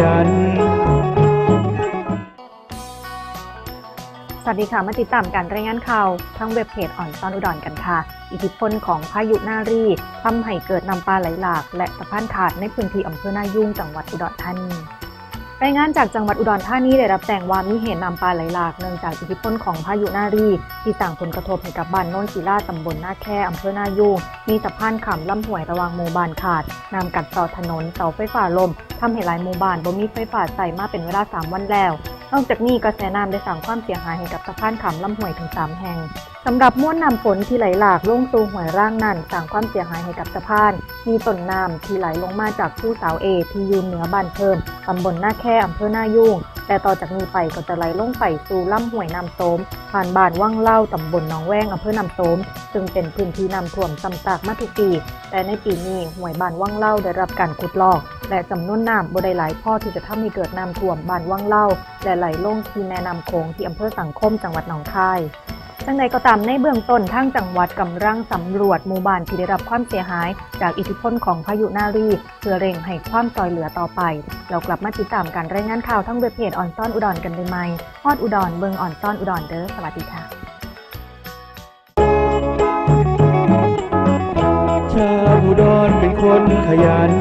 ยัน สวัสดีค่ะมาติดตามการรายงานข่าวทางเว็บเพจอ่อนซ้อนอุดรกันค่ะ อิทธิพลของพายุนารีทำให้เกิดน้ำปลาไหลหลาก และสะพานขาดในพื้นที่อำเภอนายุ่งจังหวัดอุดรธานี รายงานจากจังหวัดอุดรธานีได้รับแจ้งว่ามีเหตุน้ำปลาไหลหลากเนื่องจากอิทธิพลของพายุนารี ที่ต่างผลกระทบให้กับบ้านโน่นศิลาตำบลนาแค่อำเภอหน้ายุงมีสะพานขำลำห้วยระหวางหมู่บ้านขาดน้ำกัดต่อถนนเสาไฟฟ้าลมทำให้หลายหมู่บ้านบ่มีไฟฟ้าใส่มาเป็นเวลาสามวันแล้ว นอกจากนี้กระแสน้ำได้สร้างความเสียหายให้กับสะพานขำลำห้วยถึง 3 แห่งสำหรับม้วนน้ำฝนที่ไหลหลากลงสู่ห้วยร่างนั่นสร้างความเสียหายให้กับสะพาน มีต้นน้ำที่ไหลลงมาจากผู้สาวเอที่อยูเหนือบ้านเพิ่มตำบลหน้าแค่อำเภอหน้ายุ่ง แต่ต่อจากนี้ไปก็จะไหลลงไปสู่ลำห้วยน้ำโสมผ่านบ้านว่างเล่าตำบลหนองแวงอำเภอน้ำโสมซึ่งเป็นพื้นที่น้ำท่วมซ้ำซากมาทุกปี แต่ในปีนี้ห้วยบ้านว่างเล่าได้รับการขุดลอก และจำนวนน้ำบ่ได้หลพ่อที่จะทำให้เกิดน้ำท่วมบ้านว่างเล่า และไหลลงที่แม่น้ำโขงที่อำเภอสังคมจังหวัดหนองคายจังใดก็ตามในเบื้องต้นทางจังหวัดกำลังสำรวจหมู่บ้านที่ได้รับความเสียหาย จากอิทธิพลของพายุนารี เพื่อเร่งให้ความซอยเหลือต่อไป เรากลับมาติดตามการรายงานข่าวทั้งเว็บเพจออนซ่อนอุดรกันได้ไหมฮอดอุดรเบิงออนซ่อนอุดรเด้อสวัสดีค่ะชาวอุดรเป็นคนขยัน